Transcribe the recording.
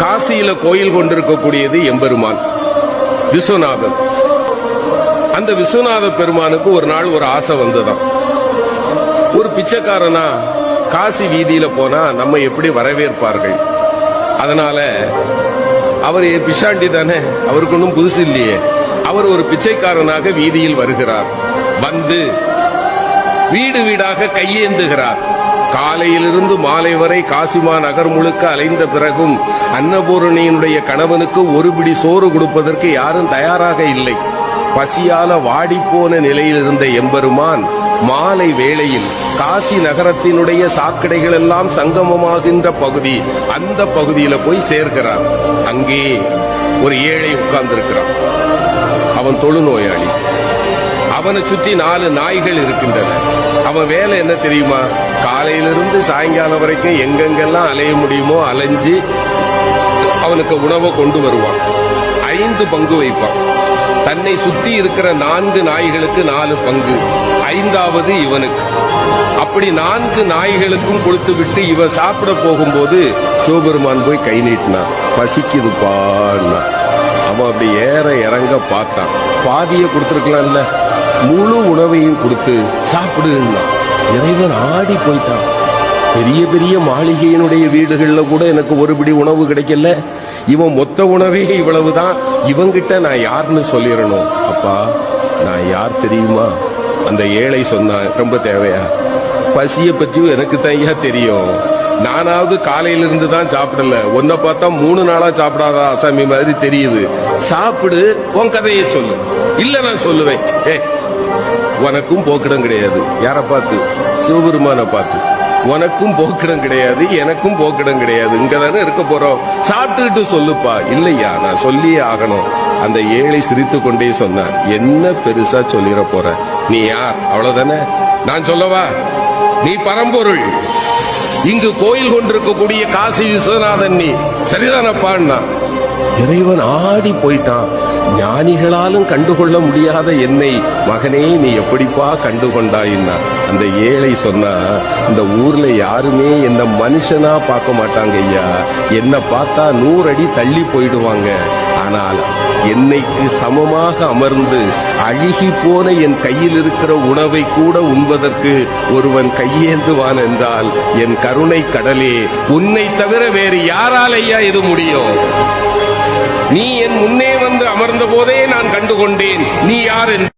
காசியில கோயில் கொண்டிருக்கக்கூடியது எம்பெருமான் விஸ்வநாதன் அந்த விஸ்வநாத பெருமானுக்கு ஒரு நாள் ஒரு ஆசை வந்ததாம் ஒரு பிச்சைக்காரனா காசி வீதியில போனா நம்ம எப்படி வரவேற்பார்கள்? அதனால அவர் பிஷாண்டி தானே அவருக்கு ஒன்றும் புதுசு இல்லையே. அவர் ஒரு பிச்சைக்காரனாக வீதியில் வருகிறார். வந்து வீடு வீடாக கையேந்துகிறார். காலையிலிருந்து மாலை வரை காசிமா நகர் முழுக்க அலைந்த பிறகும் அன்னபூரணியினுடைய கணவனுக்கு ஒரு பிடி சோறு கொடுப்பதற்கு யாரும் தயாராக இல்லை. பசியால வாடிப்போன நிலையில் இருந்த எம்பெருமான் மாலை வேளையில் காசி நகரத்தினுடைய சாக்கடைகள் எல்லாம் சங்கமமாகின்ற பகுதி அந்த பகுதியில போய் சேர்கிறார் அங்கே ஒரு ஏழை உட்கார்ந்திருக்கிறான். அவன் தொழுநோயாளி. அவனை சுத்தி நாலு நாய்கள் இருக்கின்றன. அவன் வேலை என்ன தெரியுமா? காலையிலிருந்து சாயங்காலம் வரைக்கும் எங்கெங்கெல்லாம் அலைய முடியுமோ அலைஞ்சு அவனுக்கு உணவை கொண்டு வருவான். ஐந்து பங்கு வைப்பான். தன்னை சுத்தி இருக்கிற நான்கு நாய்களுக்கு நாலு பங்கு. ஐந்தாவது இவனுக்கு. அப்படி நான்கு நாய்களுக்கும் கொடுத்து விட்டு இவன் சாப்பிட போகும்போது சிவபெருமான் போய் கை நீட்டினான் பசிக்குதுப்பான்னா அவன் அப்படி ஏற இறங்க பார்த்தான். பாதியை கொடுத்துருக்கலாம்ல. முழு உணவையும் கொடுத்து சாப்பிடுன்னா இறைவன் ஆடி போயிட்டான். பெரிய பெரிய மாளிகையினுடைய வீடுகளில் கூட எனக்கு ஒருபடி உணவு கிடைக்கல. இவன் மொத்த உணவே இவ்வளவுதான். இவங்கிட்ட நான் யாருன்னு சொல்லிடணும். அப்பா நான் யார் தெரியுமா? அந்த ஏழை சொன்னான் ரொம்ப தேவையா? பசிய பத்தியும் எனக்கு தான் தெரியும். நானாவது காலையில இருந்து தான் சாப்பிடல. ஒன்ன பார்த்தா மூணு நாளா சாப்பிடாத அசாமி மாதிரி தெரியுது. சாப்பிடு உன் கதையை சொல்லு. இல்ல நான் சொல்லுவேன். ஏ உனக்கும் போக்கிடம் கிடையாது. யாரை பார்த்து? சிவபெருமான பார்த்து. உனக்கும் போக்கிடம் கிடையாது எனக்கும் போக்கிடம் கிடையாது. இங்க தானே இருக்க போறோம். சாப்பிட்டுக்கிட்டு சொல்லுப்பா. இல்லையா? நான் சொல்லியே ஆகணும். அந்த ஏழை சிரித்து கொண்டே சொன்னான். என்ன பெருசா சொல்லிட போற? நீ யார்? அவ்வளவுதானே? நான் சொல்லவா? நீ பரம்பொருள். இங்கு கோயில் கொண்டிருக்கக்கூடிய காசி விஸ்வநாதன் நீ. சரிதானப்பான்னா இறைவன் ஆடி போயிட்டான். ஞானிகளாலும் கண்டுகொள்ள முடியாத என்னை மகனே நீ எப்படிப்பா கண்டுகொண்டாயின்னா அந்த ஏழை சொன்னா இந்த ஊர்ல யாருமே என்ன மனுஷனா பார்க்க மாட்டாங்க ஐயா. என்ன பார்த்தா நூறு அடி தள்ளி போயிடுவாங்க. ஆனால் என்னைக்கு சமமாக அமர்ந்து அழுகி போன என் கையில் இருக்கிற உணவை கூட உண்பதற்கு ஒருவன் கையேந்துவான் என்றால் என் கருணை கடலே உன்னை தவிர வேறு யாரால் ஐயா இது முடியும்? நீ என் முன்னே அமர்ந்த போதே நான் கண்டுகொண்டேன். நீ யார் என்று